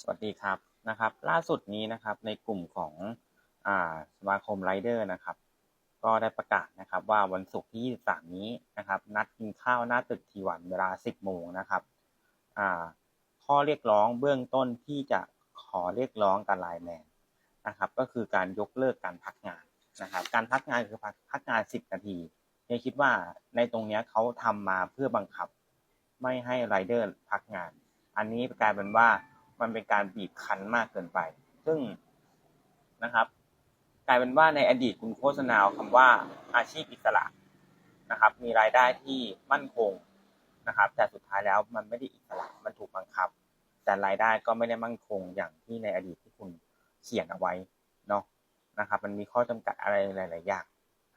สวัสดีครับนะครับ ล่าสุดนี้นะครับในกลุ่มของอ่าสมาคมไรเดอร์นะครับ ก็ได้ประกาศนะครับว่าวันศุกร์ที่ 23 นี้นะครับ นัดกินข้าวหน้าตึกทีวันเวลา 10 โมงนะครับอ่าข้อเรียกร้องเบื้องต้นที่จะขอเรียกร้องกับไลน์แมนนะครับ ก็คือการยกเลิกการพักงานนะครับ การพักงานคือพักพักงาน 10 นาทีเนี่ยคิดว่าในตรงเนี้ยเขาทำมาเพื่อบังคับ ไม่ให้ไรเดอร์พักงาน อันนี้กลายเป็นว่า มันเป็นการบีบคั้นมากเกินไป ซึ่งนะครับ กลายเป็นว่าในอดีตคุณโฆษณาคำว่าอาชีพอิสระนะครับ มีรายได้ที่มั่นคงนะครับ แต่สุดท้ายแล้วมันไม่ได้อิสระมันถูกบังคับ แต่รายได้ก็ไม่ได้มั่นคงอย่างที่ในอดีตที่คุณเขียนเอาไว้เนาะนะครับ มันมีข้อจำกัดอะไรหลาย ๆ อย่าง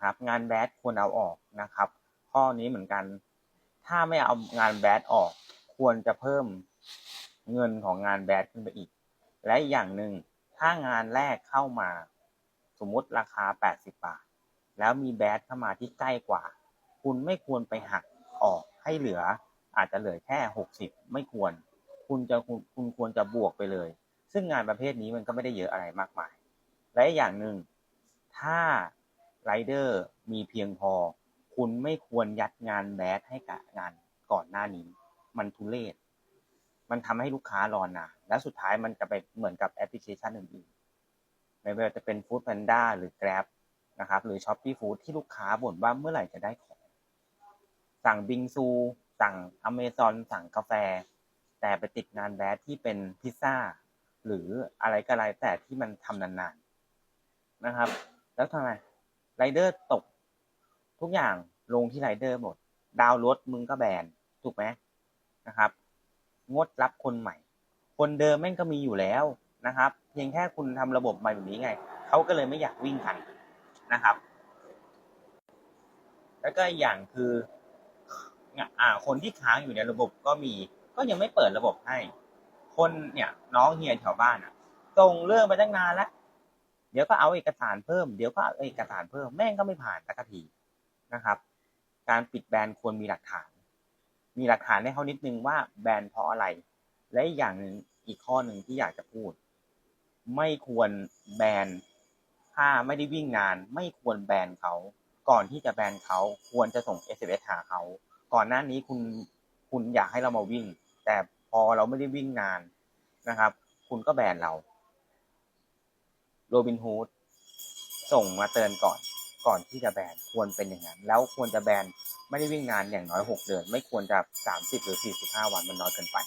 ครับ งานแบดควรเอาออกนะครับ ข้อนี้เหมือนกัน ถ้าไม่เอางานแบดออก ควรจะเพิ่ม เงินของงานแบดขึ้นไปอีก และอย่างหนึ่งถ้างานแรกเข้ามา สมมติราคา 80 บาท แล้วมีแบดเข้ามาที่ใกล้กว่า คุณไม่ควรไปหักออกให้เหลือ อาจจะเหลือแค่ 60 ไม่ควร คุณจะคุณคุณควรจะบวกไปเลย ซึ่งงานประเภทนี้มันก็ไม่ได้เยอะอะไรมากมาย และอีกอย่างหนึ่งถ้าไรเดอร์มีเพียงพอ คุณไม่ควรยัดงานแบดให้กับงานก่อนหน้านี้ มันทุเรศ มันทำให้ลูกค้ารอนานและสุดท้ายมันจะไปเหมือนกับแอปพลิเคชันอื่นๆ ไม่ว่าจะเป็น Food Panda หรือ Grab นะครับ หรือ Shopee Food ที่ลูกค้าบ่นว่าเมื่อไหร่จะได้ของ สั่งบิงซู สั่ง Amazon สั่งกาแฟ แต่ไปติดงานแบดที่เป็นพิซซ่า หรืออะไรก็แล้วแต่ที่มันทำนานๆ นะครับ แล้วทำไมไรเดอร์ตก ทุกอย่างลงที่ไรเดอร์หมด ดาวรถมึงก็แบน ถูกไหมนะครับ งดรับคนใหม่ คนเดิมแม่งก็มีอยู่แล้วนะครับ เพียงแค่คุณทำระบบใหม่แบบนี้ไง เขาก็เลยไม่อยากวิ่งกันนะครับ แล้วก็อีกอย่างคืออ่าคนที่ค้างอยู่ในระบบก็มี ก็ยังไม่เปิดระบบให้ คนเนี่ยน้องเฮียแถวบ้านอะส่งเรื่องไปตั้งนานแล้ว เดี๋ยวก็เอาเอกสารเพิ่ม เดี๋ยวก็เอาเอกสารเพิ่ม แม่งก็ไม่ผ่านสักทีนะครับ การปิดแบนควรมีหลักฐาน มีหลักฐานให้เขานิดนึงว่าแบนเพราะอะไร และอย่างหนึ่งอีกข้อหนึ่งที่อยากจะพูด ไม่ควรแบนถ้าไม่ได้วิ่งงาน ไม่ควรแบนเขา ก่อนที่จะแบนเขาควรจะส่ง SMS หาเขา ก่อนหน้านี้คุณคุณอยากให้เรามาวิ่ง แต่พอเราไม่ได้วิ่งงานนะครับ คุณก็แบนเราโรบินฮูดส่งมาเตือนก่อนก่อนที่จะแบนควรเป็นอย่างนั้น แล้วควรจะแบน ไม่ได้วิ่งงานอย่างน้อยหกเดือน ไม่ควรจะสามสิบหรือสี่สิบห้าวันมันน้อยเกินไป